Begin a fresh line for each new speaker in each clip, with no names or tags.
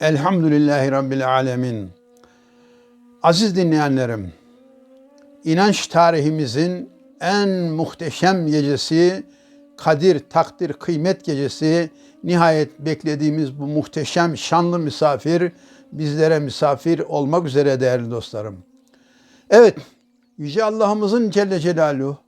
Elhamdülillahi Rabbil Alemin. Aziz dinleyenlerim, inanç tarihimizin en muhteşem gecesi, kadir, takdir, kıymet gecesi, nihayet beklediğimiz bu muhteşem, şanlı misafir, bizlere misafir olmak üzere değerli dostlarım. Evet, Yüce Allah'ımızın Celle Celaluhu,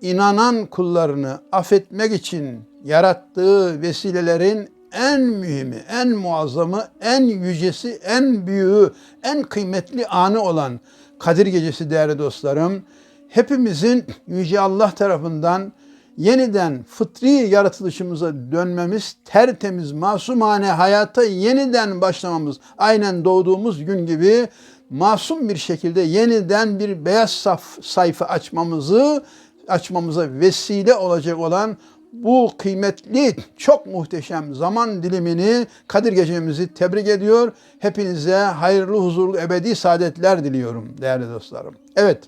inanan kullarını affetmek için yarattığı vesilelerin en mühimi, en muazzamı, en yücesi, en büyüğü, en kıymetli anı olan Kadir Gecesi değerli dostlarım. Hepimizin Yüce Allah tarafından yeniden fıtri yaratılışımıza dönmemiz, tertemiz, masumane hayata yeniden başlamamız, aynen doğduğumuz gün gibi masum bir şekilde yeniden bir beyaz saf, sayfa açmamızı açmamıza vesile olacak olan bu kıymetli, çok muhteşem zaman dilimini, Kadir Gecemizi tebrik ediyor. Hepinize hayırlı, huzurlu, ebedi saadetler diliyorum değerli dostlarım. Evet,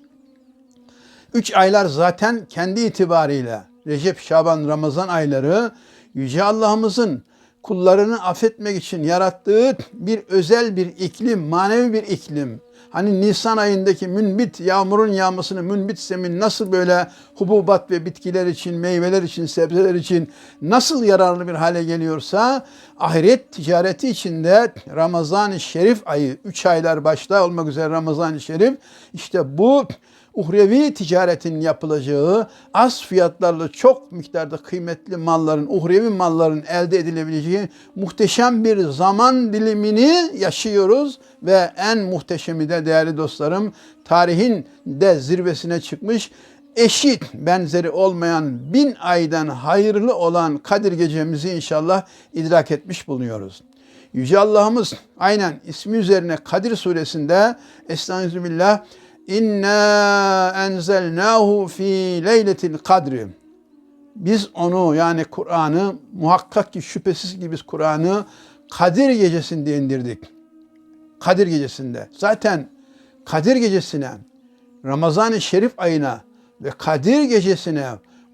üç aylar zaten kendi itibariyle Recep, Şaban, Ramazan ayları Yüce Allah'ımızın kullarını affetmek için yarattığı bir özel bir iklim, manevi bir iklim. Hani Nisan ayındaki münbit yağmurun yağmasını münbit zemin nasıl böyle hububat ve bitkiler için, meyveler için, sebzeler için nasıl yararlı bir hale geliyorsa ahiret ticareti içinde Ramazan-ı Şerif ayı 3 aylar başta olmak üzere Ramazan-ı Şerif işte bu uhrevi ticaretin yapılacağı, az fiyatlarla çok miktarda kıymetli malların, uhrevi malların elde edilebileceği muhteşem bir zaman dilimini yaşıyoruz ve en muhteşemi de değerli dostlarım tarihin de zirvesine çıkmış eşit benzeri olmayan bin aydan hayırlı olan Kadir gecemizi inşallah idrak etmiş bulunuyoruz. Yüce Allah'ımız aynen ismi üzerine Kadir suresinde Estağfirullah İnna enzelnahu fi leyletil kadri. Biz onu yani Kur'an'ı muhakkak ki şüphesiz ki biz Kur'an'ı Kadir gecesinde indirdik. Kadir gecesinde. Zaten Kadir gecesine, Ramazan-ı Şerif ayına ve Kadir gecesine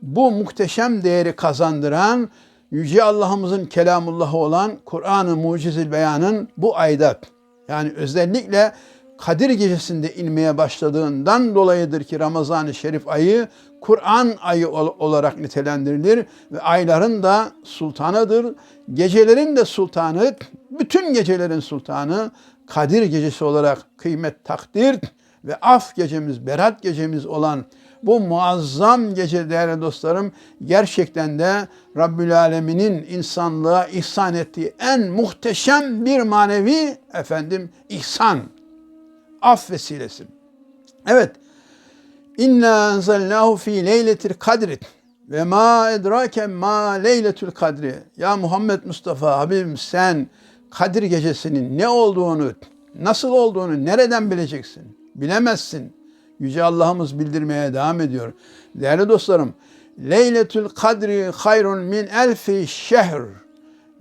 bu muhteşem değeri kazandıran Yüce Allah'ımızın kelamullahı olan Kur'an-ı Mucizil Beyan'ın bu ayda yani özellikle Kadir gecesinde inmeye başladığından dolayıdır ki Ramazan-ı Şerif ayı Kur'an ayı olarak nitelendirilir ve ayların da sultanıdır. Gecelerin de sultanı, bütün gecelerin sultanı Kadir gecesi olarak kıymet takdir ve af gecemiz, berat gecemiz olan bu muazzam gece değerli dostlarım gerçekten de Rabbül Alemin'in insanlığa ihsan ettiği en muhteşem bir manevi efendim ihsan af vesilesi. Evet. İnna enzelnahu fi leyletil kadri ve ma edrake ma leyletül kadri. Ya Muhammed Mustafa Habibim sen Kadir gecesinin ne olduğunu, nasıl olduğunu nereden bileceksin? Bilemezsin. Yüce Allah'ımız bildirmeye devam ediyor. Değerli dostlarım, Leyletül Kadri hayrun min elfi şehr.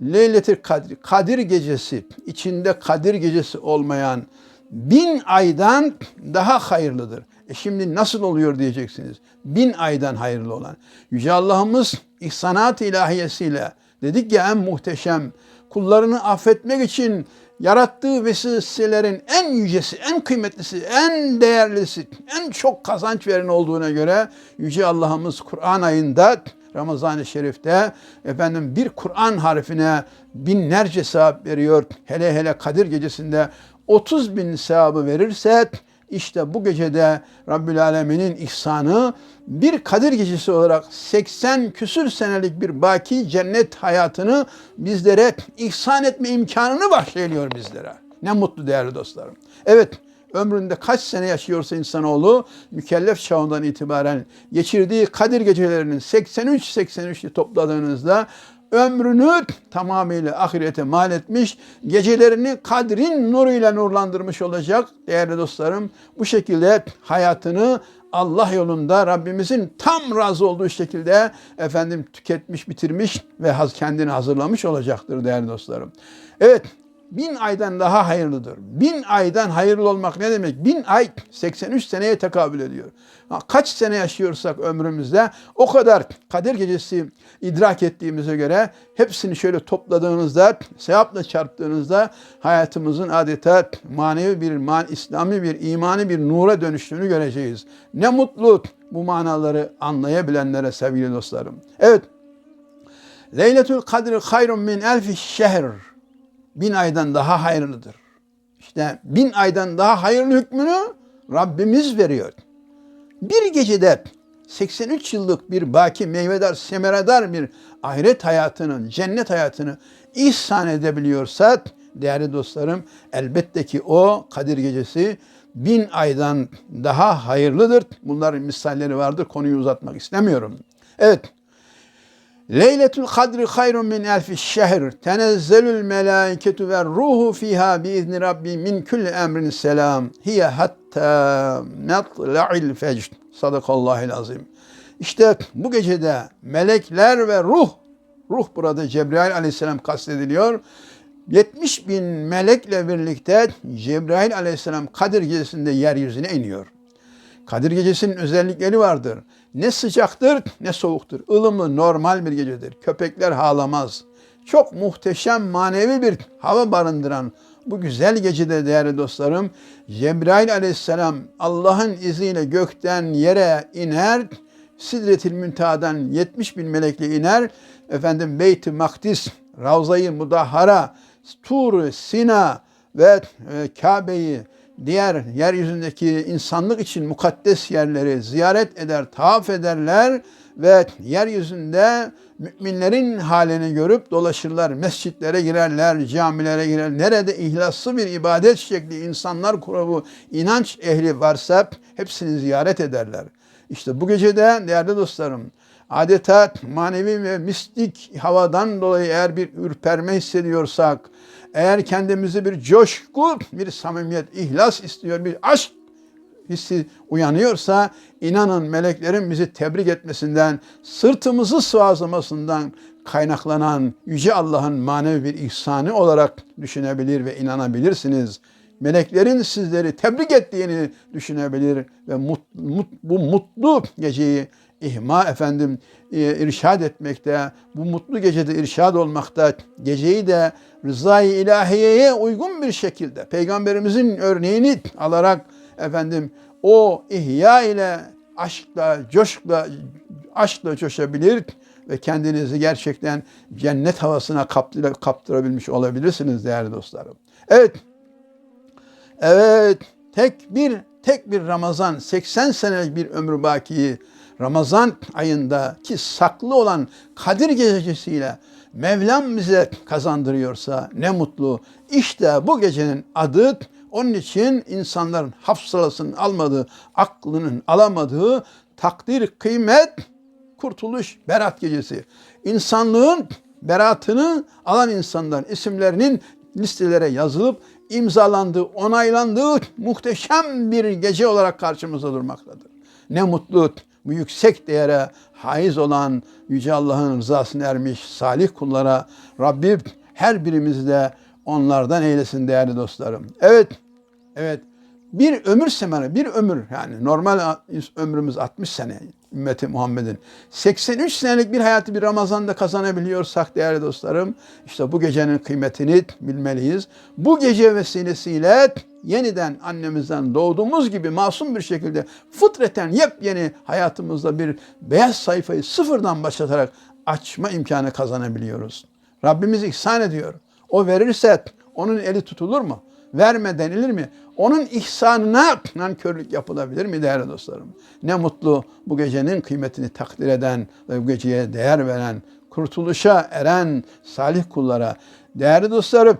Leyletül Kadri, Kadir gecesi, içinde Kadir gecesi olmayan bin aydan daha hayırlıdır. E şimdi nasıl oluyor diyeceksiniz. Bin aydan hayırlı olan. Yüce Allah'ımız ihsanat ilahiyesiyle dedik ya en muhteşem kullarını affetmek için yarattığı vesilelerin en yücesi, en kıymetlisi, en değerlisi, en çok kazanç veren olduğuna göre Yüce Allah'ımız Kur'an ayında Ramazan-ı Şerif'te efendim bir Kur'an harfine binlerce sevap veriyor. Hele hele Kadir gecesinde 30 bin sevabı verirse işte bu gecede Rabbül Alemin'in ihsanı bir Kadir gecesi olarak 80 küsür senelik bir baki cennet hayatını bizlere ihsan etme imkanını bahşediyor bizlere. Ne mutlu değerli dostlarım. Evet ömründe kaç sene yaşıyorsa insanoğlu mükellef çağından itibaren geçirdiği Kadir gecelerinin 83-83'ü topladığınızda ömrünü tamamıyla ahirete mal etmiş, gecelerini kadrin nuruyla nurlandırmış olacak değerli dostlarım. Bu şekilde hayatını Allah yolunda Rabbimizin tam razı olduğu şekilde efendim tüketmiş, bitirmiş ve kendini hazırlamış olacaktır değerli dostlarım. Evet, bin aydan daha hayırlıdır. Bin aydan hayırlı olmak ne demek? Bin ay 83 seneye tekabül ediyor. Kaç sene yaşıyorsak ömrümüzde o kadar Kadir Gecesi idrak ettiğimize göre hepsini şöyle topladığınızda, sevapla çarptığınızda hayatımızın adeta manevi bir, man, İslami bir, imani bir nura dönüştüğünü göreceğiz. Ne mutlu bu manaları anlayabilenlere sevgili dostlarım. Evet, Leyletül Kadri hayrun min elfi şehr. Bin aydan daha hayırlıdır. İşte bin aydan daha hayırlı hükmünü Rabbimiz veriyor. Bir gecede 83 yıllık bir baki meyvedar, semeredar bir ahiret hayatının, cennet hayatını ihsan edebiliyorsa değerli dostlarım elbette ki o Kadir Gecesi bin aydan daha hayırlıdır. Bunların misalleri vardır. Konuyu uzatmak istemiyorum. Evet. Leyletül kadri hayrun min elfi şehr. Tenezzelül melâiketu ve ruhu fiha biizni rabbi min kulli emrin selam. Hiye hatta metla'il fecr. Sadakallahil azim. İşte bu gecede melekler ve ruh, ruh burada Cebrail aleyhisselam kastediliyor. 70 bin melekle birlikte Cebrail aleyhisselam Kadir gecesinde yeryüzüne iniyor. Kadir gecesinin özellikleri vardır. Ne sıcaktır ne soğuktur. Ilımlı normal bir gecedir. Köpekler ağlamaz. Çok muhteşem manevi bir hava barındıran bu güzel gecede değerli dostlarım Cebrail aleyhisselam Allah'ın izniyle gökten yere iner. Sidretil Münteha'dan 70 bin melekle iner. Efendim Beyt-i Makdis, Ravza-i Mudahhara, Tur, Sina ve e, Kabe'yi diğer yeryüzündeki insanlık için mukaddes yerleri ziyaret eder, tavaf ederler ve yeryüzünde müminlerin halini görüp dolaşırlar. Mescitlere girerler, camilere girerler. Nerede ihlaslı bir ibadet şekli insanlar grubu, inanç ehli varsa hepsini ziyaret ederler. İşte bu gecede değerli dostlarım adeta manevi ve mistik havadan dolayı eğer bir ürperme hissediyorsak, eğer kendimizi bir coşku, bir samimiyet, ihlas istiyor, bir aşk hissi uyanıyorsa inanın meleklerin bizi tebrik etmesinden, sırtımızı sıvazlamasından kaynaklanan Yüce Allah'ın manevi bir ihsanı olarak düşünebilir ve inanabilirsiniz. Meleklerin sizleri tebrik ettiğini düşünebilir ve mut, mut, bu mutlu geceyi ihma efendim e, irşad etmekte, bu mutlu gecede irşad olmakta, geceyi de rızayı ilahiyeye uygun bir şekilde peygamberimizin örneğini alarak efendim o ihya ile aşkla, coşkla, aşkla coşabilir ve kendinizi gerçekten cennet havasına kaptırabilmiş olabilirsiniz değerli dostlarım. Evet, evet tek bir tek bir Ramazan 80 senelik bir ömrü bakiyi Ramazan ayında ki saklı olan Kadir gecesiyle Mevlam bize kazandırıyorsa ne mutlu. İşte bu gecenin adı onun için insanların hafsalasının almadığı, aklının alamadığı takdir, kıymet, kurtuluş, berat gecesi. İnsanlığın beratını alan insanların isimlerinin listelere yazılıp imzalandığı, onaylandığı muhteşem bir gece olarak karşımıza durmaktadır. Ne mutlu bu yüksek değere haiz olan Yüce Allah'ın rızasını ermiş salih kullara Rabbim her birimizi de onlardan eylesin değerli dostlarım. Evet, evet. Bir ömür semeri, bir ömür. Yani normal ömrümüz 60 sene ümmeti Muhammed'in. 83 senelik bir hayatı bir Ramazan'da kazanabiliyorsak değerli dostlarım, işte bu gecenin kıymetini bilmeliyiz. Bu gece vesilesiyle yeniden annemizden doğduğumuz gibi masum bir şekilde fıtreten yepyeni hayatımızda bir beyaz sayfayı sıfırdan başlatarak açma imkanı kazanabiliyoruz. Rabbimiz ihsan ediyor. O verirse onun eli tutulur mu? Verme denilir mi? Onun ihsanına nankörlük yapılabilir mi değerli dostlarım? Ne mutlu bu gecenin kıymetini takdir eden ve bu geceye değer veren, kurtuluşa eren salih kullara. Değerli dostlarım,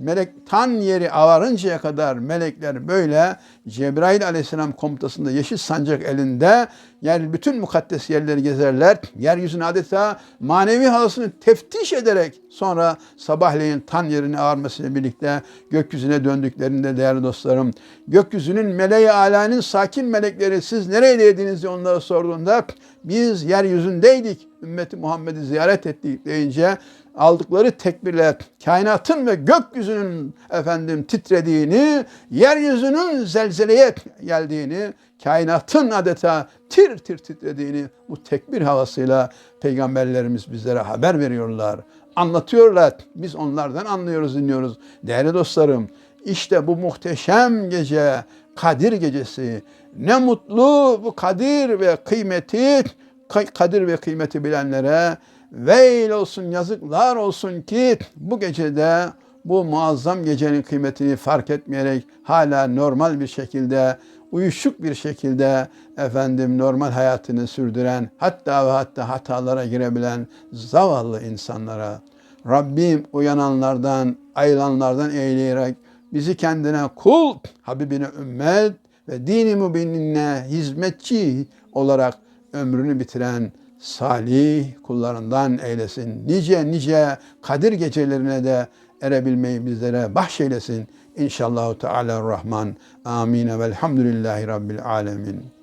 melek tan yeri avarıncaya kadar melekler böyle Cebrail aleyhisselam komutasında yeşil sancak elinde yer bütün mukaddes yerleri gezerler. Yeryüzünü adeta manevi havasını teftiş ederek sonra sabahleyin tan yerini ağarmasıyla birlikte gökyüzüne döndüklerinde değerli dostlarım gökyüzünün meleği alanın sakin melekleri siz neredeydiniz diye onlara sorduğunda biz yeryüzündeydik ümmeti Muhammed'i ziyaret ettik deyince aldıkları tekbirle kainatın ve gökyüzünün efendim titrediğini, yeryüzünün zelzeleye geldiğini, kainatın adeta tir tir titrediğini bu tekbir havasıyla peygamberlerimiz bizlere haber veriyorlar. Anlatıyorlar. Biz onlardan anlıyoruz, dinliyoruz. Değerli dostlarım, işte bu muhteşem gece, Kadir gecesi. Ne mutlu bu kadir ve kıymeti, kadir ve kıymeti bilenlere veil olsun, yazıklar olsun ki bu gecede bu muazzam gecenin kıymetini fark etmeyerek hala normal bir şekilde uyuşuk bir şekilde efendim normal hayatını sürdüren hatta ve hatta hatalara girebilen zavallı insanlara Rabbim uyananlardan, ayılanlardan eyleyerek bizi kendine kul, Habibine ümmet ve dini mübinine hizmetçi olarak ömrünü bitiren salih kullarından eylesin. Nice nice Kadir gecelerine de erebilmeyi bizlere bahşeylesin. İnşallahu Teala Rahman. Amin. Velhamdülillahi Rabbil Alemin.